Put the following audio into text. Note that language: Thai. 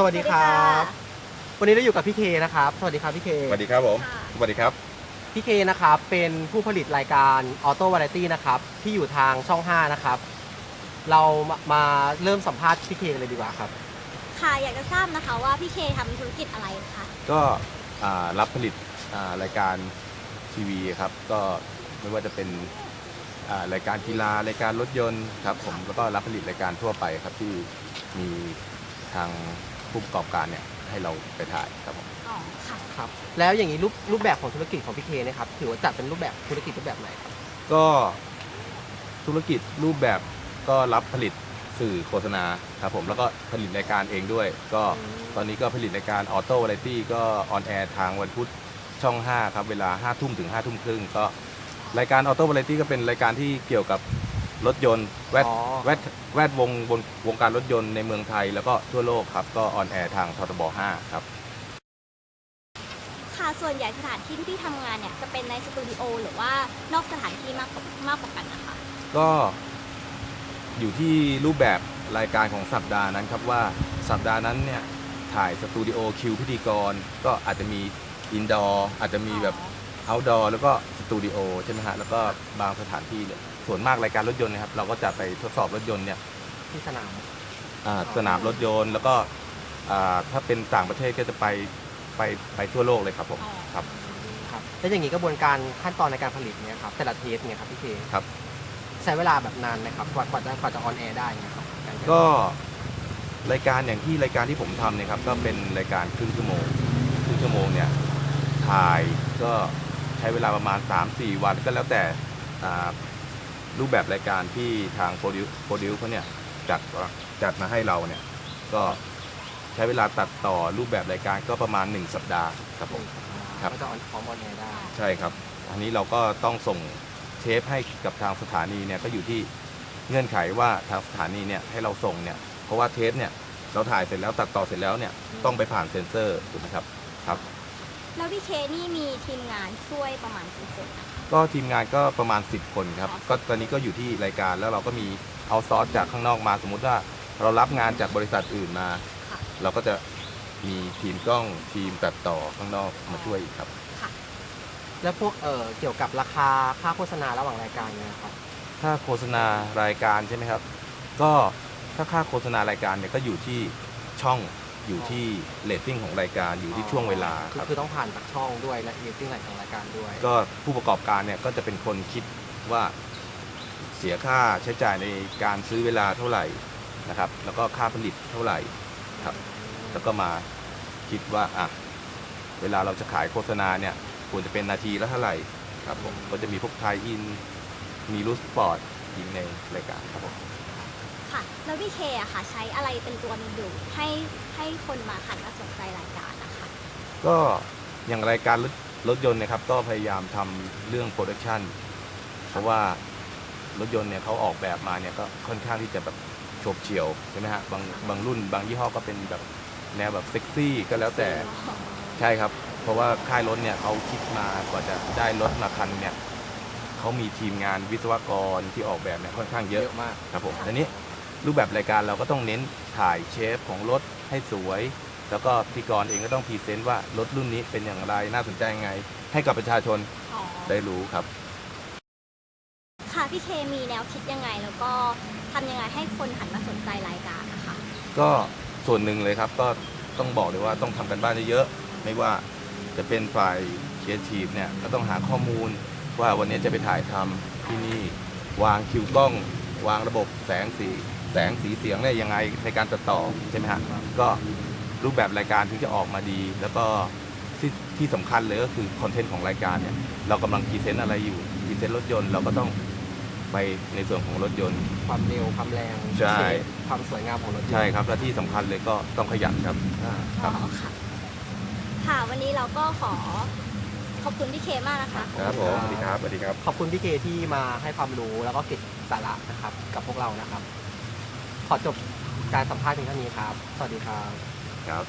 สวัสดีครับ วันนี้เราอยู่กับพี่เคนะครับ สวัสดีครับพี่เค สวัสดีครับผมค่ะสวัสดีครับ พี่เคนะครับเป็นผู้ผลิตรายการออโต้วาไรตี้นะครับที่อยู่ทางช่อง 5 นะครับ เรามามาเริ่มสัมภาษณ์พี่เคกันเลยดีกว่าครับ ค่ะ อยากจะทราบนะคะว่าพี่เคทำธุรกิจอะไรคะ ก็อ่ารับผลิตอ่ารายการทีวีครับ ก็ไม่ว่าจะเป็นอ่ารายการกีฬารายการรถยนต์ครับผมแล้วก็รับผลิตรายการทั่วไปครับที่มีทาง ผู้ประกอบการเนี่ยให้เราไปถ่ายครับผมอ๋อค่ะ ครับแล้วอย่างนี้รูปรูปแบบของธุรกิจของพี่เคเนะครับถือว่าจัดเป็นรูปแบบธุรกิจรูปแบบไหนครับก็ธุรกิจรูปแบบก็รับผลิตสื่อโฆษณาครับผมแล้วก็ผลิตรายการเองด้วย ก็ตอนนี้ก็ผลิตรายการออโต้วาไรตี้ก็ออนแอร์ทางวันพุธช่อง 5 ครับ เวลา5ทุ่มถึง5ทุ่มครึ่งก็รายการออโต้วาไรตี้ก็เป็นรายการที่เกี่ยวกับ รถยนต์แวดอ๋อ แวดแวดวงบนวงการรถยนต์ในเมืองไทย แล้วก็ทั่วโลกครับ ก็ออนแอร์ทางททบ 5 ครับ ค่ะ ส่วนใหญ่สถานที่ที่พี่ทำงานเนี่ยจะเป็นในสตูดิโอหรือว่านอกสถานที่มากกว่ามากกว่ากันนะคะ ก็อยู่ที่รูปแบบรายการของสัปดาห์นั้นครับว่าสัปดาห์นั้นเนี่ยถ่ายสตูดิโอคิวพิธีกร ก็อาจจะมีอินดอร์อาจจะมีแบบเอาท์ดอร์แล้วก็สตูดิโอใช่ไหมฮะแล้วก็บางสถานที่เนี่ยส่วนมากรายการรถยนต์นะครับเราก็จะไปทดสอบรถยนต์เนี่ยที่สนาม อ่าสนามรถยนต์แล้วก็อ่าถ้าเป็นต่างประเทศก็จะไปไปไปทั่วโลกเลยครับผมอ๋อครับ ครับแล้วอย่างนี้กระบวนการขั้นตอนในการผลิตเนี่ยครับแต่ละเทปเนี่ยครับพี่เคครับ ใช้เวลาแบบนานไหมครับกว่ากว่าจะกว่าจะออนแอร์ได้เนี่ยครับารก็รายการอย่างที่รายการที่ผมทำเนี่ยครับก็เป็นรายการครึ่งชั่วโมงครึ่งชั่วโมงเนี่ยถ่ายก็ ใช้เวลาประมาณ 3-4 วันก็แล้วแต่อ่ารูปแบบรายการที่ทางโปรดิวโปรดิวเขาเนี่ยจัดจัดมาให้เราเนี่ยก็ใช้เวลาตัดต่อรูปแบบรายการก็ประมาณ 1 สัปดาห์ครับผมครับก็จะออนพร้อมออนแอร์ได้ใช่ครับ อันนี้เราก็ต้องส่งเทปให้กับทางสถานีเนี่ยก็อยู่ที่เงื่อนไขว่าทางสถานีเนี่ยให้เราส่งเนี่ยเพราะว่าเทปเนี่ยเราถ่ายเสร็จแล้วตัดต่อเสร็จแล้วเนี่ยต้องไปผ่านเซ็นเซอร์ถูกไหมครับครับ แล้วพี่เคนี่มีทีมงานช่วยประมาณกี่คนนะคะ ก็ทีมงานก็ประมาณ 10 คนครับ ก็ตอนนี้ก็อยู่ที่รายการแล้วเราก็มีเอาซอสจากข้างนอกมาสมมุติว่าเรารับงานจากบริษัทอื่นมา ค่ะ เราก็จะมีทีมกล้องทีมตัดต่อข้างนอกมาช่วยอีกครับค่ะแล้วพวกเอ่อเกี่ยวกับราคาค่าโฆษณาระหว่างรายการเนี่ยครับ ถ้าโฆษณารายการใช่ไหมครับ ก็ถ้าค่าโฆษณารายการเนี่ยก็อยู่ที่ช่อง อยู่ที่เรตติ้งของรายการอยู่ที่ช่วงเวลาคืคอรับคือต้องผ่านจากช่องด้วยและเรตติ้งหลายของรายการด้วย ก็ผู้ประกอบการเนี่ยก็จะเป็นคนคิดว่าเสียค่าใช้จ่ายในการซื้อเวลาเท่าไหร่นะครับ แล้วก็ค่าผลิตเท่าไหร่ครับ แล้วก็มาคิดว่าอะเวลาเราจะขายโฆษณาเนี่ยควรจะเป็นนาทีละเท่าไหร่ครับผมก็จะมีพวกไทยอินมีรูสปอร์ตยิงในรายการครับผม ค่ะ แล้วพี่เคอะค่ะ ใช้อะไรเป็นตัวดึงดูดให้ให้คนมาหันมาสนใจรายการนะคะก็อย่างรายการรถรถยนต์เนะครับก็พยายามทำเรื่องโปรดักชันเพราะว่ารถยนต์เนี่ยเขาออกแบบมาเนี่ยก็ค่อนข้างที่จะแบบโฉบเฉี่ยวใช่ไหมฮะบางบางรุ่น บางยี่ห้อก็เป็นแบบแนวแบบเซ็กซี่ก็แล้วแต่ ใช่ครับ เพราะว่าค่ายรถเนี่ยเขาคิดมากว่าจะได้รถมาคันเนี่ยเขามีทีมงานวิศวกรที่ออกแบบเนี่ยค่อนข้างเยเยอะอะมากครับผมทีนี้ รูปแบบรายการเราก็ต้องเน้นถ่ายเชฟของรถให้สวย แล้วก็พิธีกรเองก็ต้องพรีเซนต์ว่ารถรุ่นนี้เป็นอย่างไรน่าสนใจยังไง ให้กับประชาชนอ๋อได้รู้ครับ ค่ะพี่เคมีแนวคิดยังไง แล้วก็ทำยังไงให้คนหันมาสนใจรายการนะคะ ก็ส่วนหนึ่งเลยครับก็ต้องบอกเลยว่าต้องทำกันบ้านเยอะๆไม่ว่าจะเป็นฝ่ายครีเอทีฟเนี่ยก็ต้องหาข้อมูลว่าวันนี้จะไปถ่ายทำที่นี่ วางคิวกล้อง วางระบบแสงสี แสงสีเสียงเนี่ยยังไงในการตัดต่อใช่ไหมฮะก็รูปแบบรายการถึงจะออกมาดี แล้วก็ที่ที่สำคัญเลยก็คือคอนเทนต์ของรายการเนี่ยเรากำลังพรีเซนต์อะไรอยู่พรีเซนต์รถยนต์เราก็ต้องไปในส่วนของรถยนต์ ความเร็วความแรงใช่เชฟความสวยงามของรถยนต์ใช่ครับและที่สำคัญเลยก็ต้องขยันครับ อ่าครับอ๋อค่ะ ค่ะ วันนี้เราก็ขอขอบคุณพี่เคมากนะคะ ครับผมสวัสดีครับสวัสดีครับ ขอบคุณพี่เคที่มาให้ความรู้แล้วก็เก็บสาระนะครับ กับพวกเรานะครับ ขอจบการสัมภาษณ์เพียงเท่านี้ครับ สวัสดีครับ ครับ